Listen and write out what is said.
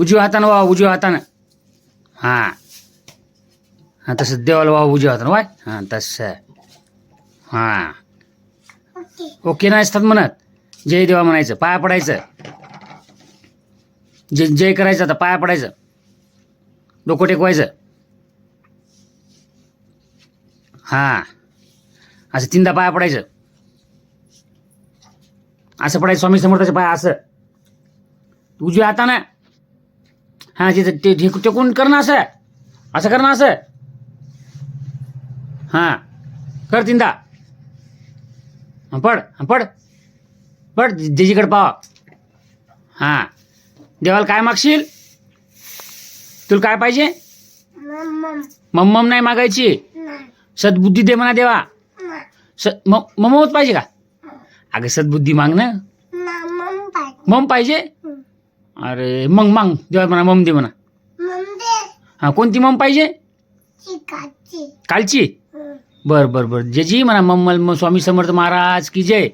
उजव्या हातानं वा उजव्या हातानं. हां. हां तसं देवाला वा उजव्या हातानं. वाय? हां तसं. हां. ओके नाही असतात म्हणत. जय देवा म्हणायचं पाया पडायचं. जय जय करायचं आता पाया पडायचं. डोकं टेकवायचं. हां. असं तीनदा पाया पडायचं. असं पडायचं स्वामी समर्थाचं पाया असं. उजव्या हातानं. हां तिथं ते ते टेकून कर ना असं. असं कर ना असं. हां. कर तीनदा. हं, पड हं, पड. पड जेजीकडे पावा हां. देवाला काय मागशील? तुला काय पाहिजे? मम्मा मम्मम नाही मागायची. सद्बुद्धी दे म्हणा देवा. स म ममच पाहिजे का? अगं सद्बुद्धी माग ना मम्मा पाहिजे. मम पाहिजे? अरे मग मांग देवा म्हणा मम दे म्हणा हां कोणती मम पाहिजे? कालची? बर बर बर. जेजी म्हणा मम्मल स्वामी समर्थ महाराज की जय.